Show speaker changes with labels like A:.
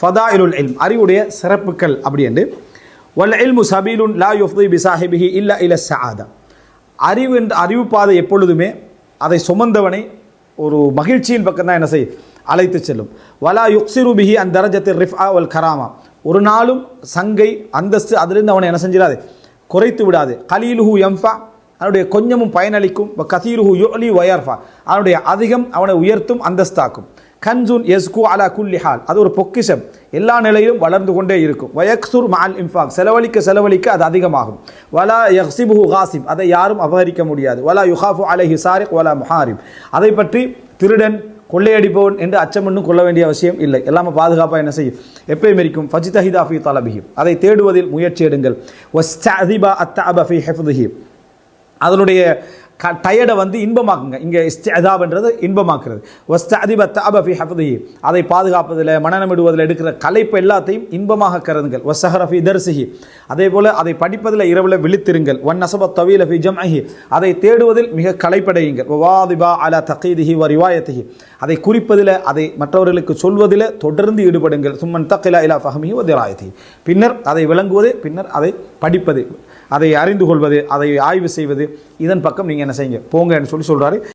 A: Fattah ஃபதாயிலுல் இல்ம் அறிவுடைய சிறப்புகள் அப்படி என்று. வல் இல்மு சபீலுன் லா யுஃப்தி பிசாஹிபிஹி இல்ல இல சஆதா அறிவு என்ற அறிவு பாதை எப்பொழுதுமே அதை சுமந்தவனை ஒரு மகிழ்ச்சியின் பக்கம் தான் என்ன செய்யும்? அழைத்து செல்லும். வலா யுக்சிரு பிஹி அந்த தரஜத்தில் ரிஃபா வல் கராமா. ஒரு நாளும் சங்கை அந்தஸ்து அதிலிருந்து அவனை என்ன செஞ்சிடாது? குறைத்து விடாது. கலீலுஹு எம்ஃபா அவனுடைய கொஞ்சமும் பயனளிக்கும். கசீருஹு யுலி வயர்ஃபா. அவனுடைய அதிகம் அவனை உயர்த்தும் அந்தஸ்தாக்கும். கன்சூன் எஸ்கு அலா குல்லி ஹால். அது ஒரு பொக்கிஷம். எல்லா நிலையிலும் வளர்ந்து கொண்டே இருக்கும். வயக்சூர் மால் இன்ஃபாக். செலவழிக்க செலவழிக்க அது அதிகமாகும். வலா யக்சிபுஹு காசிப் அதை யாரும் அபகரிக்க முடியாது. வலா யுஹாஃபு அலைஹி சாரிக் வலா முஹாரிப் அதை பற்றி திருடன் கொள்ளையடிப்பவன் என்று அச்சமண்ணும் கொள்ள வேண்டிய அவசியம் இல்லை. எல்லாமே பாதுகாப்பாக என்ன செய்யும்? எப்பயும் இருக்கும். ஃபஜிதஹிதா ஃபி தலபிஹி. அதை தேடுவதில் முயற்சி எடுங்கள். வஸ்தஅதிபா அத்தா அபஃபி ஹிஃப்திஹி அதனுடைய க டயர்டை வந்து இன்பமாக்குங்க. இங்கே இஸ்தாப்ன்றது இன்பமாக்குறது. ஒஸ்த அதிப தாப ஃபி அதை பாதுகாப்பதில் மனநமிடுவதில் எடுக்கிற கலைப்பு எல்லாத்தையும் இன்பமாக கருதுங்கள். ஒசஹரஃபி தர்சிஹி அதே போல் அதை படிப்பதில் இரவில் விழித்திருங்கள். ஒன் நசப தவீல ஃபி ஜம்ஹி அதை தேடுவதில் மிக கலைப்படையுங்கள் வாதிபா அலா தகீதிஹி வ ரிவாயத்திஹி. அதை குறிப்பதில் அதை மற்றவர்களுக்கு சொல்வதில் தொடர்ந்து ஈடுபடுங்கள். சும்மன் தக்கிலா இலா ஃபஹமிஹி வ திராயத்திஹி. பின்னர் அதை விளங்குவது பின்னர் அதை படிப்பது. அதை அறிந்து கொள்வது அதை ஆய்வு செய்வது இதன் பக்கம் நீங்கள் என்ன செய்யுங்க? போங்கன்னு சொல்லி சொல்கிறாரு